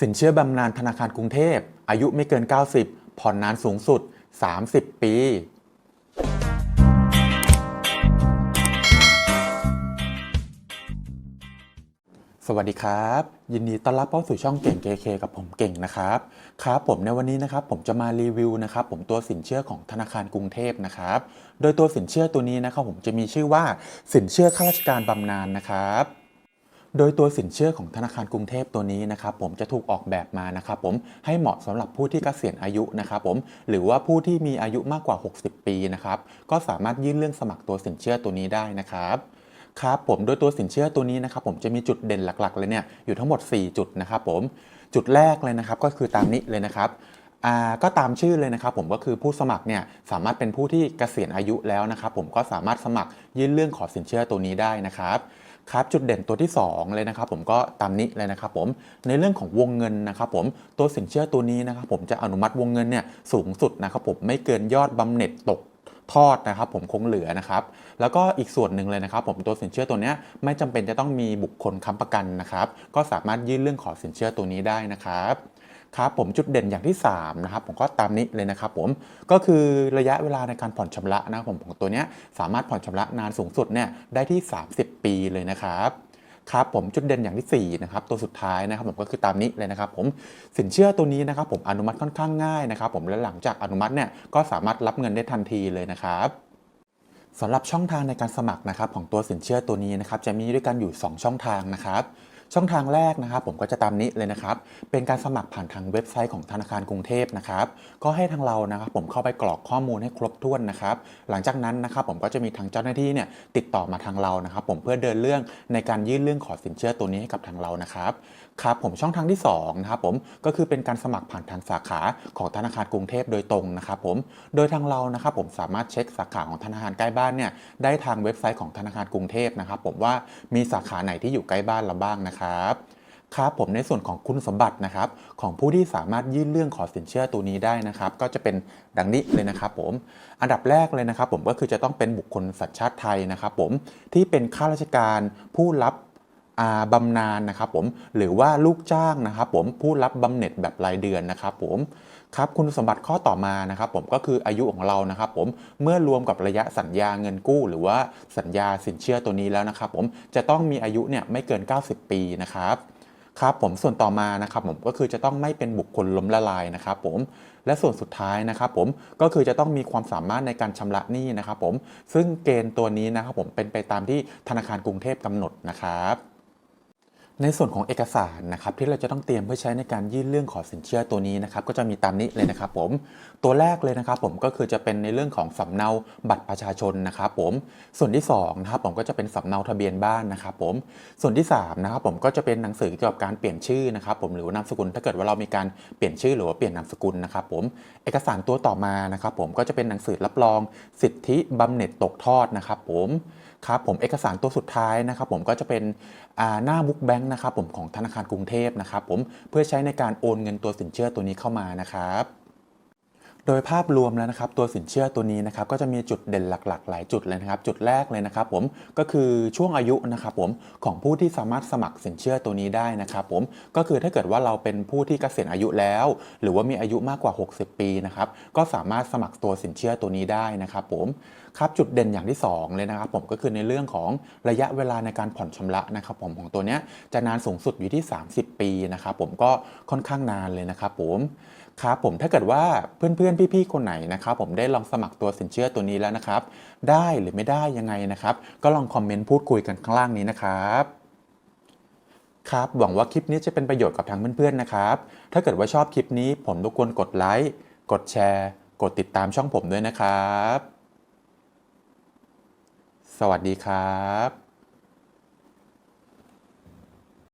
สินเชื่อบำนาญธนาคารกรุงเทพ อายุไม่เกิน 90 ผ่อนนานสูงสุด 30 ปี สวัสดีครับ ยินดีต้อนรับเข้าสู่ช่องเก่ง KK กับผมเก่งนะครับครับผมในวันนี้นะครับผมจะมารีวิวนะครับผมตัวสินเชื่อของธนาคารกรุงเทพนะครับโดยตัวสินเชื่อตัวนี้นะครับผมจะมีชื่อว่าสินเชื่อข้าราชการบำนาญนะครับ โดยตัวสินเชื่อของธนาคารกรุงเทพตัวนี้นะครับผมจะถูกออกแบบมานะครับผมให้เหมาะสำหรับผู้ที่เกษียณอายุนะครับผมหรือว่าผู้ที่มีอายุมากกว่า 60 ปีนะครับก็สามารถยื่นเรื่องสมัครตัวสินเชื่อตัวนี้ได้นะครับครับผมโดยตัวสินเชื่อตัวนี้นะครับผมจะมีจุดเด่นหลักๆ เลยเนี่ยอยู่ทั้งหมด 4 จุดนะครับผมจุดแรกเลยนะครับก็คือตามนี้เลยนะครับอ่าก็ตามชื่อเลยนะครับผมก็คือผู้สมัครเนี่ยสามารถเป็นผู้ที่เกษียณอายุแล้วนะครับผมก็สามารถสมัครยื่นเรื่องขอสินเชื่อตัวนี้ได้นะครับ ครับจุดเด่นตัวที่ 2 เลยนะครับผมก็ตามนี้เลยนะครับผมในเรื่องของวงเงินนะครับผมตัวสินเชื่อตัวนี้นะครับผมจะอนุมัติวงเงินเนี่ยสูงสุดนะครับผมไม่เกินยอดบำเหน็จตกทอดนะครับผมคงเหลือนะครับแล้วก็อีกส่วนหนึ่งเลยนะครับผมตัวสินเชื่อตัวนี้ไม่จำเป็นจะต้องมีบุคคลค้ำประกันนะครับก็สามารถยื่นเรื่องขอสินเชื่อตัวนี้ได้นะครับ ครับผมจุดเด่นอย่างที่3นะครับผมก็ตามนี้เลยนะครับผมก็คือระยะเวลาในการผ่อนชำระนะครับผมของตัวเนี้ยสามารถผ่อนชำระนานสูงสุดเนี่ยได้ที่ 30 ปีเลยนะครับครับผมจุดเด่นอย่างที่4นะครับตัวสุดท้ายนะครับผมก็คือตามนี้เลยนะครับผมสินเชื่อตัวนี้นะครับผมอนุมัติค่อนข้างง่ายนะครับผมและหลังจากอนุมัติเนี่ยก็สามารถรับเงินได้ทันทีเลยนะครับสำหรับช่องทางในการสมัครนะครับของตัวสินเชื่อตัวนี้นะครับจะมีด้วยกันอยู่ 2 ช่องทางนะครับ ช่องทางแรกนะครับ ผมก็จะตามนี้เลยนะครับ เป็นการสมัครผ่านทางเว็บไซต์ของธนาคารกรุงเทพนะครับ ก็ให้ทางเรานะครับผมเข้าไปกรอกข้อมูลให้ครบถ้วนนะครับ หลังจากนั้นนะครับผมก็จะมีทางเจ้าหน้าที่เนี่ยติดต่อมาทางเรานะครับ ผมเพื่อเดินเรื่องในการยื่นเรื่องขอสินเชื่อตัวนี้ให้กับทางเรานะครับครับผมช่องทางที่2นะครับผมก็คือเป็นการสมัครผ่านทางสาขาของธนาคารกรุงเทพโดยตรงนะครับผมโดยทางเรานะครับผมสามารถเช็คสาขาของธนาคารใกล้บ้านเนี่ยได้ทางเว็บไซต์ของธนาคารกรุงเทพนะครับผมว่ามีสาขาไหนที่อยู่ใกล้บ้านเราบ้างนะครับครับครับผมในส่วนของคุณสมบัตินะครับของผู้ที่สามารถยื่นเรื่องขอสินเชื่อตัวนี้ได้นะครับ ก็จะเป็นดังนี้เลยนะครับผมอันดับแรกเลยนะครับ ผมก็คือจะต้องเป็นบุคคลสัญชาติไทยนะครับ ผมที่เป็นข้าราชการผู้รับ บำนาญนะครับผมหรือว่าลูกจ้างนะครับผมผู้รับบำเหน็จแบบรายเดือนนะครับผมครับคุณสมบัติข้อต่อมานะครับผมก็คืออายุของเรานะครับผมเมื่อรวมกับระยะสัญญาเงินกู้ หรือว่าสัญญาสินเชื่อตัวนี้แล้วนะครับผมจะต้องมีอายุเนี่ยไม่เกิน 90 ปีนะครับครับผมส่วนต่อมานะครับผมก็คือจะต้องไม่เป็นบุคคลล้มละลายนะครับผมและส่วนสุดท้ายนะครับผมก็คือจะต้องมีความสามารถในการชำระหนี้นะครับผมซึ่งเกณฑ์ตัวนี้นะครับผมเป็นไปตามที่ธนาคารกรุงเทพกำหนดนะครับ ในส่วนของเอกสารนะครับที่เราจะต้องเตรียมเพื่อใช้ในการยื่นเรื่องขอสินเชื่อตัวนี้นะครับก็จะมีตามนี้เลยนะครับผมตัวแรกเลยนะครับผมก็คือจะเป็นในเรื่องของสำเนาบัตรประชาชนนะครับผมส่วนที่สองนะครับผมก็จะเป็นสำเนาทะเบียนบ้านนะครับผมส่วนที่สามนะครับผมก็จะเป็นหนังสือเกี่ยวกับการเปลี่ยนชื่อนะครับผมหรือนามสกุลถ้าเกิดว่าเรามีการเปลี่ยนชื่อหรือว่าเปลี่ยนนามสกุลนะครับผมเอกสารตัวต่อมานะครับผมก็จะเป็นหนังสือรับรอง สิทธิบำเหน็จตกทอดนะครับผม ครับผมเอกสารตัวสุดท้ายนะครับผมก็จะเป็นหน้าบุ๊กแบงค์นะครับผมของธนาคารกรุงเทพนะครับผมเพื่อใช้ในการโอนเงินตัวสินเชื่อตัวนี้เข้ามานะครับ ดยภาพรวมแล้วนะครับตัวสินเชื่อตัวนี้นะครับก็จะมีจุดเด่นหลัก ๆ หลายจุดเลยนะครับจุดแรกเลยนะครับผมก็คือช่วงอายุนะครับผมของผู้ที่สามารถสมัครสินเชื่อตัวนี้ได้นะครับผมก็คือถ้าเกิดว่าเราเป็นผู้ที่เกษียณอายุแล้ว หรือว่ามีอายุมากกว่า 60 ปีนะครับก็สามารถสมัครตัวสินเชื่อตัวนี้ได้นะครับผมครับจุดเด่นอย่างที่สองเลยนะครับผมก็คือในเรื่องของระยะเวลาในการผ่อนชำระนะครับผมของตัวเนี้ยจะนานสูงสุดอยู่ที่ 30 ปีนะครับผมก็ค่อนข้างนานเลยนะครับผม ครับผมถ้าเกิดว่าเพื่อนๆพี่ๆคนไหนนะครับผมได้ลองสมัครตัวสินเชื่อตัวนี้แล้วนะครับ ได้หรือไม่ได้ยังไงนะครับ ก็ลองคอมเมนต์พูดคุยกันข้างล่างนี้นะครับครับหวังว่าคลิปนี้จะเป็นประโยชน์กับทางเพื่อนๆนะครับ ถ้าเกิดว่าชอบคลิปนี้ผมรบกวนกดไลค์กดแชร์ กดติดตามช่องผมด้วยนะครับ สวัสดีครับ